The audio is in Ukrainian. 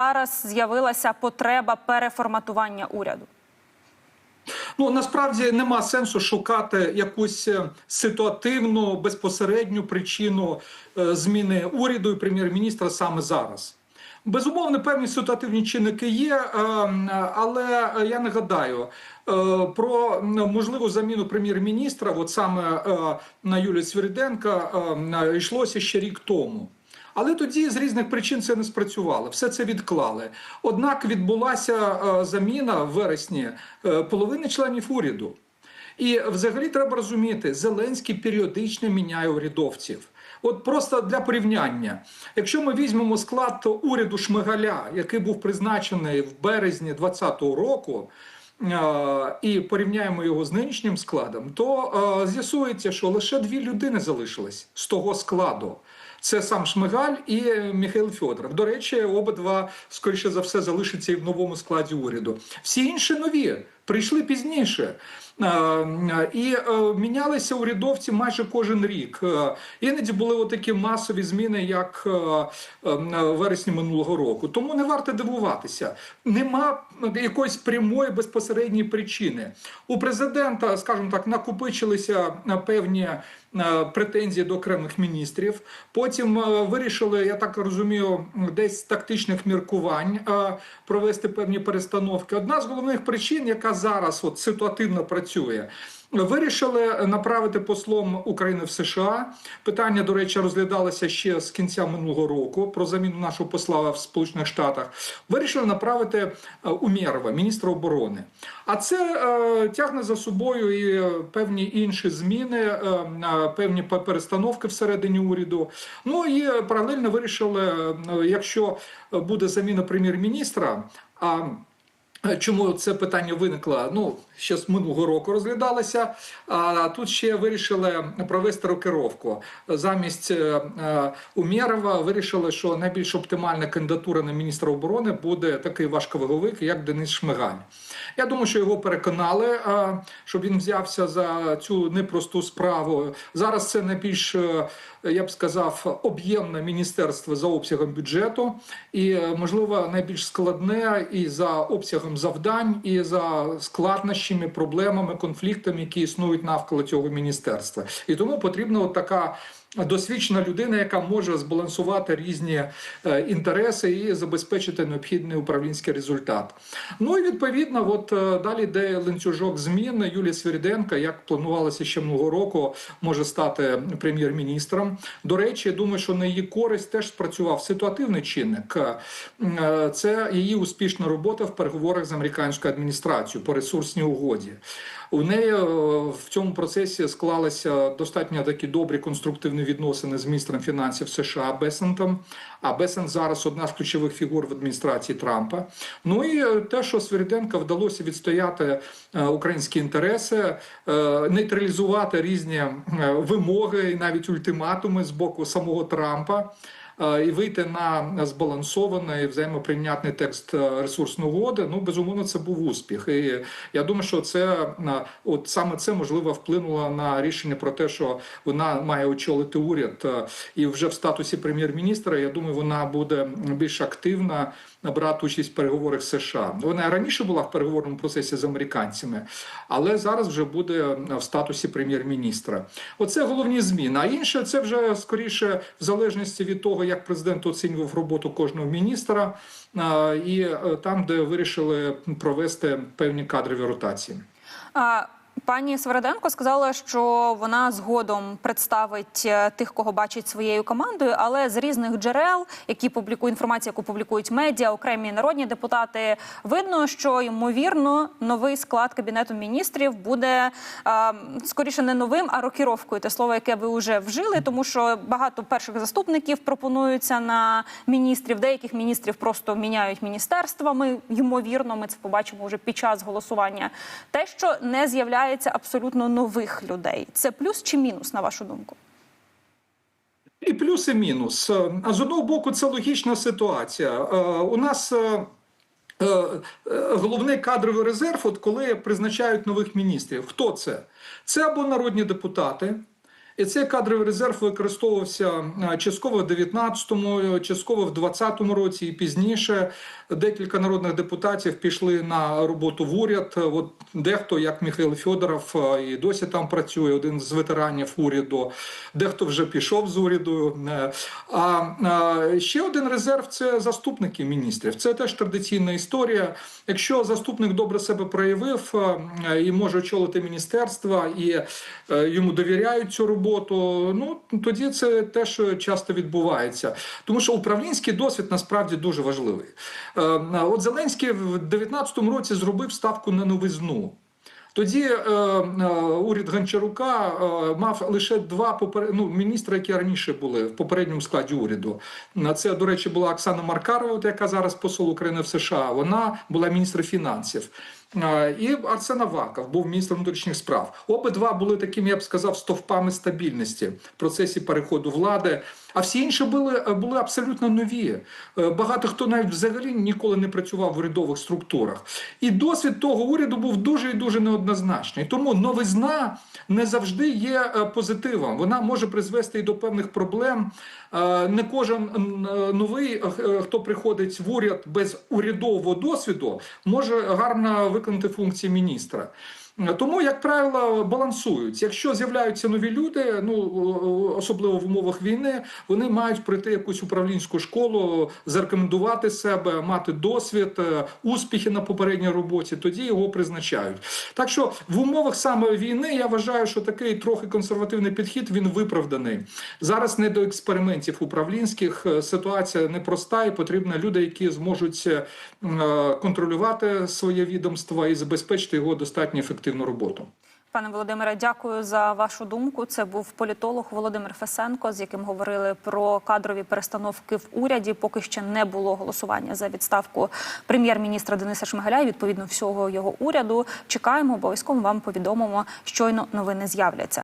зараз з'явилася потреба переформатування уряду? Ну насправді нема сенсу шукати якусь е, ситуативну безпосередню причину е, зміни уряду і прем'єр-міністра саме зараз. Безумовно, певні ситуативні чинники є, е, але я нагадаю про можливу заміну прем'єр-міністра, от саме на Юлію Свириденка, е, йшлося ще рік тому. Але тоді з різних причин це не спрацювало, все це відклали. Однак відбулася е, заміна в вересні е, половини членів уряду. І взагалі треба розуміти, Зеленський періодично міняє урядовців. От просто для порівняння, якщо ми візьмемо склад уряду Шмигаля, який був призначений в березні 2020 року, і порівняємо його з нинішнім складом, то з'ясується, що лише дві людини залишились з того складу. Це сам Шмигаль і Михайло Федоров. До речі, обидва, скоріше за все, залишаться і в новому складі уряду. Всі інші нові прийшли пізніше. Е, І е, мінялися урядовці майже кожен рік. Е, Іноді були отакі масові зміни, як е, е, в вересні минулого року. Тому не варто дивуватися. Нема якоїсь прямої безпосередньої причини. У президента, скажімо так, накопичилися певні претензії до окремих міністрів. Потім е, вирішили, я так розумію, десь тактичних міркувань е, провести певні перестановки. Одна з головних причин, яка зараз от ситуативно працює. Вирішили направити послом України в США. Питання, до речі, розглядалося ще з кінця минулого року про заміну нашого посла в Сполучених Штатах. Вирішили направити е, Умєрова, міністра оборони. А це е, тягне за собою і певні інші зміни, е, е, певні перестановки всередині уряду. Ну і паралельно вирішили, е, якщо буде заміна прем'єр-міністра. а Чому це питання виникло? Ну, ще з минулого року розглядалося. А тут ще вирішили провести рокировку. Замість е, е, Умєрова вирішили, що найбільш оптимальна кандидатура на міністра оборони буде такий важковаговик, як Денис Шмигаль. Я думаю, що його переконали, е, щоб він взявся за цю непросту справу. Зараз це найбільш, е, я б сказав, об'ємне міністерство за обсягом бюджету, і е, можливо найбільш складне і за обсягом завдань, і за складнощами, проблемами, конфліктами, які існують навколо цього міністерства. І тому потрібна от така. Досвідчена людина, яка може збалансувати різні е, інтереси і забезпечити необхідний управлінський результат. Ну і відповідно, от е, далі йде ланцюжок змін. Юлія Свириденка, як планувалося ще минулого року, може стати прем'єр-міністром. До речі, я думаю, що на її користь теж спрацював ситуативний чинник. Е, Це її успішна робота в переговорах з американською адміністрацією по ресурсній угоді. У неї в цьому процесі склалися достатньо такі добрі конструктивні відносини з міністром фінансів США Бесентом. А Бесент зараз одна з ключових фігур в адміністрації Трампа. Ну і е, те, що Свириденка вдалося відстояти е, українські інтереси, е, нейтралізувати різні вимоги і навіть ультиматуми з боку самого Трампа. Е, І вийти на збалансований взаємоприйнятний текст е, ресурсної угоди, ну безумовно, це був успіх. І я думаю, що це е, от саме це можливо вплинуло на рішення про те, що вона має очолити уряд і вже в статусі прем'єр-міністра. Я думаю, вона буде більш активна брати участь в переговорах США. Вона раніше була в переговорному процесі з американцями, але зараз вже буде в статусі прем'єр-міністра. Оце головні зміни. А інше це вже скоріше в залежності від того, як президент оцінював роботу кожного міністра, і е, там, де вирішили провести певні кадрові ротації. Пані Свириденко сказала, що вона згодом представить е, тих, кого бачить своєю командою, але з різних джерел, які публікують інформацію, яку публікують медіа, окремі народні депутати, видно, що ймовірно новий склад кабінету міністрів буде а, скоріше не новим, а рокіровкою. Те слово, яке ви вже вжили, тому що багато перших заступників пропонуються на міністрів. Деяких міністрів просто міняють міністерствами. Ймовірно, ми це побачимо вже під час голосування. Те, що не з'являється абсолютно нових людей, це плюс чи мінус, на вашу думку? І плюс, і мінус. А з одного боку, це логічна ситуація. Е, У нас е, е, е, головний кадровий резерв, от коли призначають нових міністрів. Хто це? Це або народні депутати, І цей кадровий резерв використовувався е, частково в 19-му, частково в 20-му році і пізніше. Декілька народних депутатів пішли на роботу в уряд. От дехто, як Михайло Федоров, е, і досі там працює, один з ветеранів уряду. Дехто вже пішов з уряду. Е, А е, ще один резерв це заступники міністрів. Це теж традиційна історія. Якщо заступник добре себе проявив е, і може очолити міністерство, і е, йому довіряють цю роботу, ну тоді це теж часто відбувається. Тому що управлінський досвід насправді дуже важливий. Е, От Зеленський в 2019 році зробив ставку на новизну. Тоді е, е, уряд Гончарука е, мав лише два попер... ну, міністри, які раніше були в попередньому складі уряду. На Це, до речі, була Оксана Маркарова, яка зараз посол України в США. Вона була міністром фінансів. І Арсен Аваков був міністром внутрішніх справ. Обидва були такими, я б сказав, стовпами стабільності в процесі переходу влади. А всі інші були, були абсолютно нові. Е, Багато хто навіть взагалі ніколи не працював в урядових структурах. І досвід того уряду був дуже і дуже неоднозначний. Тому новизна не завжди є е, позитивом. Вона може призвести і до певних проблем. Е, Не кожен е, новий, е, хто приходить в уряд без урядового досвіду, може гарно виконати функції міністра. Тому, як правило, балансують. Якщо з'являються нові люди, ну особливо в умовах війни, вони мають пройти якусь управлінську школу, зарекомендувати себе, мати досвід, е, успіхи на попередній роботі. Тоді його призначають. Так що в умовах саме війни я вважаю, що такий трохи консервативний підхід він виправданий. Зараз не до експериментів управлінських. Е, Ситуація непроста, і потрібні люди, які зможуть е, контролювати своє відомство і забезпечити його достатньо ефективну роботу. Пане Володимире, дякую за вашу думку. Це був політолог Володимир Фесенко, з яким говорили про кадрові перестановки в уряді. Поки ще не було голосування за відставку прем'єр-міністра Дениса Шмигаля і відповідно всього його уряду. Чекаємо, обов'язково вам повідомимо, щойно новини з'являться.